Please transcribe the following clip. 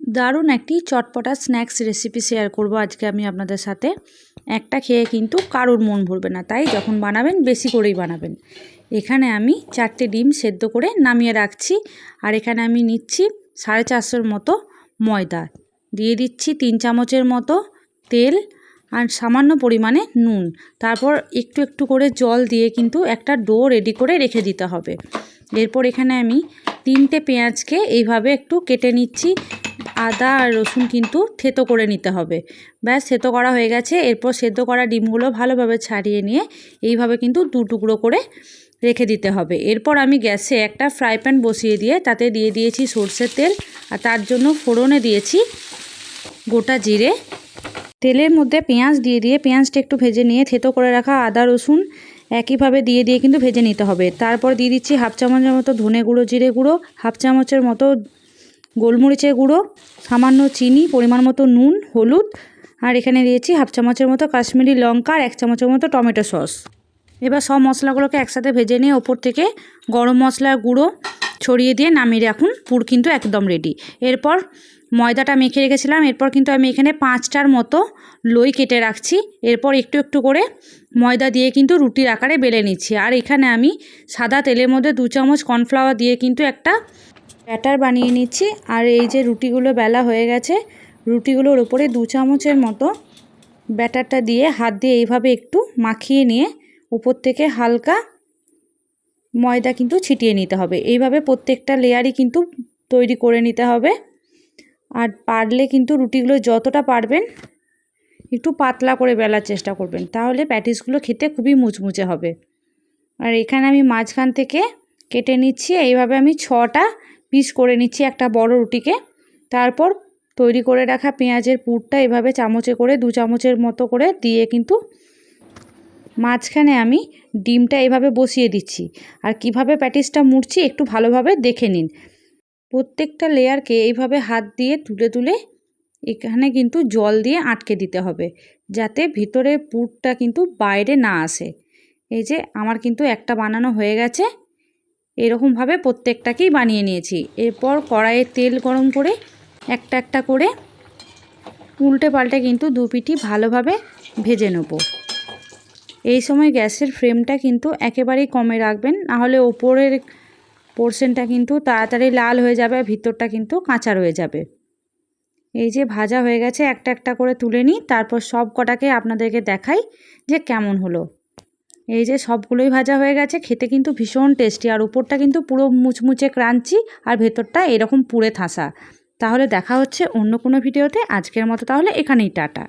দারুণ একটি চটপটা snacks recipe share করব আজকে আমি আপনাদের সাথে। একটা খেয়ে কিন্তু কারোর মন ভরবে না, তাই যখন বানাবেন বেশি করেই বানাবেন। এখানে আমি চারটে ডিম সেদ্ধ করে নামিয়ে রাখছি, আর এখানে আমি নিচ্ছি সাড়ে চারশোর মতো ময়দা। দিয়ে দিচ্ছি তিন চামচের মতো তেল আর সামান্য পরিমাণে নুন। তারপর একটু একটু করে জল দিয়ে কিন্তু একটা ডো রেডি করে রেখে দিতে হবে। এরপর এখানে আমি তিনটে পেঁয়াজকে এইভাবে একটু কেটে নিচ্ছি আদা আর রসুন কিন্তু থেতো করে নিতে হবে। ব্যাস, থেতো করা হয়ে গেছে। এরপর সেদ্ধ করা ডিমগুলো ভালোভাবে ছাড়িয়ে নিয়ে এইভাবে কিন্তু দু টুকরো করে রেখে দিতে হবে। এরপর আমি গ্যাসে একটা ফ্রাই প্যান বসিয়ে দিয়ে তাতে দিয়ে দিয়েছি সর্ষের তেল। আর তার জন্য ফোড়নে দিয়েছি গোটা জিরে। তেলের মধ্যে পেঁয়াজ দিয়ে দিয়ে পেঁয়াজটা একটু ভেজে নিয়ে থেতো করে রাখা আদা, রসুন একইভাবে দিয়ে দিয়ে কিন্তু ভেজে নিতে হবে। তারপর দিয়ে দিচ্ছি হাফ চামচের মতো ধনে গুঁড়ো, জিরে গুঁড়ো, হাফ চামচের মতো গোলমরিচের গুঁড়ো, সামান্য চিনি, পরিমাণ মতো নুন, হলুদ, আর এখানে দিয়েছি হাফ চামচের মতো কাশ্মীরি লঙ্কা আর এক চামচের মতো টমেটো সস। এবার সব মশলাগুলোকে একসাথে ভেজে নিয়ে ওপর থেকে গরম মশলার গুঁড়ো ছড়িয়ে দিয়ে নামিয়ে রাখুন। পুর কিন্তু একদম রেডি এরপর ময়দাটা মেখে রেখেছিলাম। এরপর কিন্তু আমি এখানে পাঁচটার মতো লই কেটে রাখছি। এরপর একটু একটু করে ময়দা দিয়ে কিন্তু রুটির আকারে বেলে নিচ্ছি। আর এখানে আমি সাদা তেলের মধ্যে দু চামচ কর্নফ্লাওয়ার দিয়ে কিন্তু একটা ব্যাটার বানিয়ে নিচ্ছি। আর এই যে রুটিগুলো বেলা হয়ে গেছে, রুটিগুলোর ওপরে দু চামচের মতো ব্যাটারটা দিয়ে হাত দিয়ে এইভাবে একটু মাখিয়ে নিয়ে উপর থেকে হালকা ময়দা কিন্তু ছিটিয়ে নিতে হবে। এইভাবে প্রত্যেকটা লেয়ারই কিন্তু তৈরি করে নিতে হবে। আর পারলে কিন্তু রুটিগুলো যতটা পারবেন একটু পাতলা করে বেলার চেষ্টা করবেন, তাহলে প্যাটিসগুলো খেতে খুবই মুচমুচে হবে। আর এখানে আমি মাঝখান থেকে কেটে নিচ্ছি। এইভাবে আমি ছটা পিস করে নিচ্ছি একটা বড় রুটিকে। তারপর তৈরি করে রাখা পেঁয়াজের পুরটা এভাবে চামচে করে দু চামচের মতো করে দিয়ে কিন্তু মাঝখানে আমি ডিমটা এভাবে বসিয়ে দিচ্ছি। আর কীভাবে প্যাটিসটা মুড়ছি একটু ভালোভাবে দেখে নিন। প্রত্যেকটা লেয়ারকে এইভাবে হাত দিয়ে তুলে তুলে এখানে কিন্তু জল দিয়ে আটকে দিতে হবে, যাতে ভিতরের পুরটা কিন্তু বাইরে না আসে। এই যে আমার কিন্তু একটা বানানো হয়ে গেছে। এরকমভাবে প্রত্যেকটাকেই বানিয়ে নিয়েছি। এরপর কড়াইয়ে তেল গরম করে একটা একটা করে উল্টে পাল্টে কিন্তু দু পিঠি ভালোভাবে ভেজে নেব। এই সময় গ্যাসের ফ্লেমটা কিন্তু একেবারেই কমে রাখবেন, নাহলে ওপরের পোর্শনটা কিন্তু তাড়াতাড়ি লাল হয়ে যাবে ভিতরটা কিন্তু কাঁচা রয়ে যাবে। এই যে ভাজা হয়ে গেছে, একটা একটা করে তুলে নিই, তারপর সব কটাকে আপনাদেরকে দেখাই যে কেমন হলো। এই যে সবগুলোই ভাজা হয়ে গেছে, খেতে কিন্তু ভীষণ টেস্টি আর উপরটা কিন্তু পুরো মুচমুচে ক্রাঞ্চি, আর ভেতরটা এরকম পুড়ে থাসা। তাহলে দেখা হচ্ছে অন্য কোনো ভিডিওতে, আজকের মতো তাহলে এখানেই, টাটা।